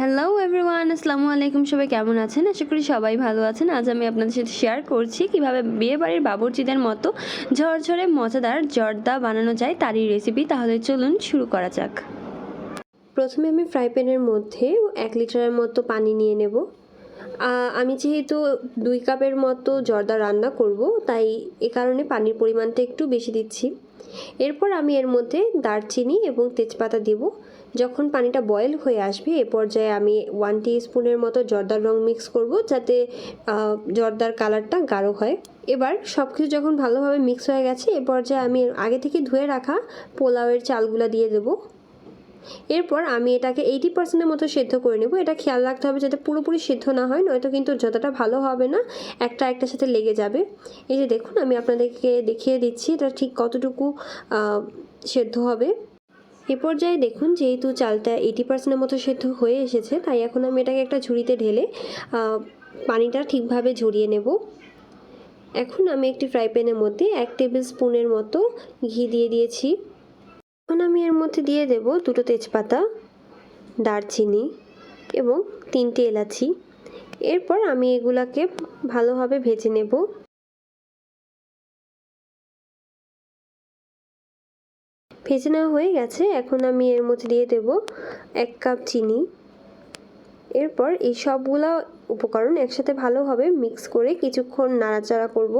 Hello everyone আসসালামু আলাইকুম সবাই কেমন আছেন? আশা করি সবাই ভালো আছেন। আজ আমি আপনাদের সাথে শেয়ার করছি কীভাবে বিয়েবাড়ির বাবুর্চিদের মতো ঝরঝরে, মজাদার জর্দা বানানো যায় তারই রেসিপি তাহলে চলুন শুরু করা যাক। প্রথমে আমি ফ্রাই প্যানের মধ্যে এক লিটারের মতো পানি নিয়ে নেব। আমি যেহেতু দুই কাপের মতো জর্দা রান্না করব, তাই এ কারণে পানির পরিমাণটা একটু বেশি দিচ্ছি। এরপর আমি এর মধ্যে দারচিনি এবং তেজপাতা দেব। যখন পানিটা বয়েল হয়ে আসবে, এ পর্যায়ে আমি ওয়ান স্পুনের মতো জর্দার রং মিক্স করব যাতে জর্দার কালারটা গাঢ় হয়। এবার সব কিছু যখন ভালোভাবে মিক্স হয়ে গেছে, এ পর্যায়ে আমি আগে থেকে ধুয়ে রাখা পোলাওয়ের চালগুলো দিয়ে দেবো। এরপর আমি এটাকে এইটি পার্সেন্টের মতো সেদ্ধ করে নেব। এটা খেয়াল রাখতে হবে যাতে পুরোপুরি সেদ্ধ না হয়, নয়তো কিন্তু যতটা ভালো হবে না, একটা একটার সাথে লেগে যাবে। এই যে দেখুন, আমি আপনাদেরকে দেখিয়ে দিচ্ছি এটা ঠিক কতটুকু সেদ্ধ হবে। এ পর্যায়ে দেখুন, যেহেতু চালটা এইটি পার্সেন্টের মতো সেদ্ধ হয়ে এসেছে, তাই এখন আমি এটাকে একটা ঝুড়িতে ঢেলে পানিটা ঠিকভাবে ঝরিয়ে নেব। এখন আমি একটি ফ্রাই প্যানের মধ্যে এক টেবিল স্পুনের মতো ঘি দিয়ে দিয়েছি। এখন আমি এর মধ্যে দিয়ে দেব দুটো তেজপাতা, দারচিনি এবং তিনটে এলাচি। এরপর আমি এগুলাকে ভালোভাবে ভেজে নেব। ভেজে নেওয়া হয়ে গেছে। এখন আমি এর মধ্যে দিয়ে দেব এক কাপ চিনি। এরপর এই সবগুলো উপকরণ একসাথে ভালোভাবে মিক্স করে কিছুক্ষণ নাড়াচাড়া করব।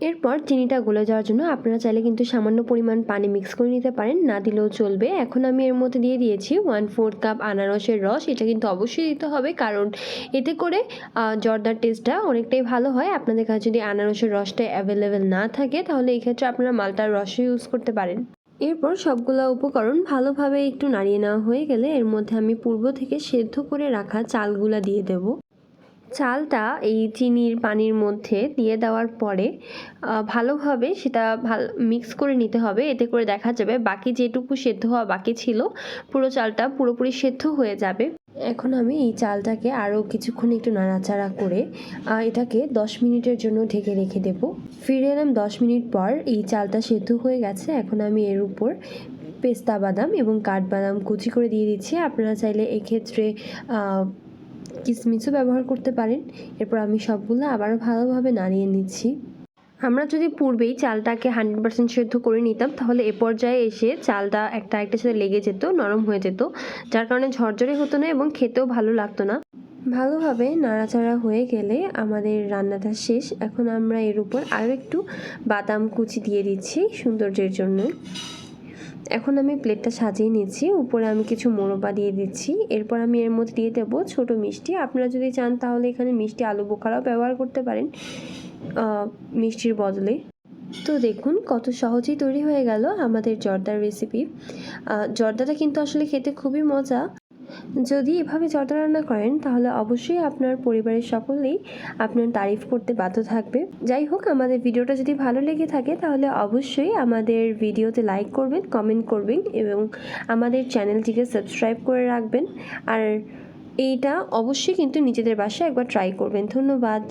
এরপর চিনিটা গলে যাওয়ার জন্য আপনারা চাইলে কিন্তু সামান্য পরিমাণ পানি মিক্স করে নিতে পারেন। না দিলেও চলবে। এখন আমি এর মধ্যে দিয়ে দিয়েছি ওয়ান ফোর্থ কাপ আনারসের রস। এটা কিন্তু অবশ্যই দিতে হবে কারণ এতে করে জর্দার টেস্টটা অনেকটাই ভালো হয়। আপনাদের কাছে যদি আনারসের রসটা অ্যাভেলেবেল না থাকে, তাহলে এক্ষেত্রে আপনারা মালটার রসও ইউজ করতে পারেন। এরপর সবগুলো উপকরণ ভালোভাবে একটু নাড়িয়ে নেওয়া হয়ে গেলে এর মধ্যে আমি পূর্ব থেকে সেদ্ধ করে রাখা চালগুলা দিয়ে দেবো। চালটা এই চিনির পানির মধ্যে দিয়ে দেওয়ার পরে ভালোভাবে সেটা ভালো মিক্স করে নিতে হবে। এতে করে দেখা যাবে বাকি যেটুকু সেদ্ধ হওয়া বাকি ছিল, পুরো চালটা পুরোপুরি সেদ্ধ হয়ে যাবে। এখন আমি এই চালটাকে আরও কিছুক্ষণ একটু নাড়াচাড়া করে এটাকে দশ মিনিটের জন্য ঢেকে রেখে দেব। ফিরে এলাম দশ মিনিট পর এই চালটা সেদ্ধ হয়ে গেছে। এখন আমি এর উপর পেস্তা বাদাম এবং কাঠবাদাম কুচি করে দিয়ে দিচ্ছি। আপনারা চাইলে এক্ষেত্রে কিশমিশও ব্যবহার করতে পারেন। এরপর আমি সবগুলো আবারও ভালোভাবে নাড়িয়ে নিচ্ছি। আমরা যদি পূর্বেই চালটাকে হান্ড্রেড পার্সেন্ট সেদ্ধ করে নিতাম, তাহলে এ পর্যায়ে এসে চালটা একটা একটার সাথে লেগে যেত, নরম হয়ে যেত, যার কারণে ঝরঝরে হতো না এবং খেতেও ভালো লাগতো না। ভালোভাবে নাড়াচাড়া হয়ে গেলে আমাদের রান্নাটা শেষ। এখন আমরা এর উপর আরও একটু বাদাম কুচি দিয়ে দিচ্ছি সৌন্দর্যের জন্য। এখন আমি প্লেটটা সাজিয়ে নিয়েছি উপরে আমি কিছু মোরবা দিয়ে দিচ্ছি। এরপর আমি এর মধ্যে দিয়ে দেবো ছোট মিষ্টি। আপনারা যদি চান তাহলে এখানে মিষ্টি আলু বোখারাও ব্যবহার করতে পারেন মিষ্টির বদলে। তো দেখুন কত সহজেই তৈরি হয়ে গেল আমাদের জর্দার রেসিপি জর্দাটা কিন্তু আসলে খেতে খুবই মজা। যদি এভাবে জর্দা রান্না করেন, তাহলে অবশ্যই আপনার পরিবারের সকলেই আপনার তারিফ করতে বাধ্য থাকবে। যাই হোক, আমাদের ভিডিওটা যদি ভালো লেগে থাকে, তাহলে অবশ্যই আমাদের ভিডিওতে লাইক করবেন কমেন্ট করবেন এবং আমাদের চ্যানেলটিকে সাবস্ক্রাইব করে রাখবেন। আর এইটা অবশ্যই কিন্তু নিজেদের বাসায় একবার ট্রাই করবেন। ধন্যবাদ।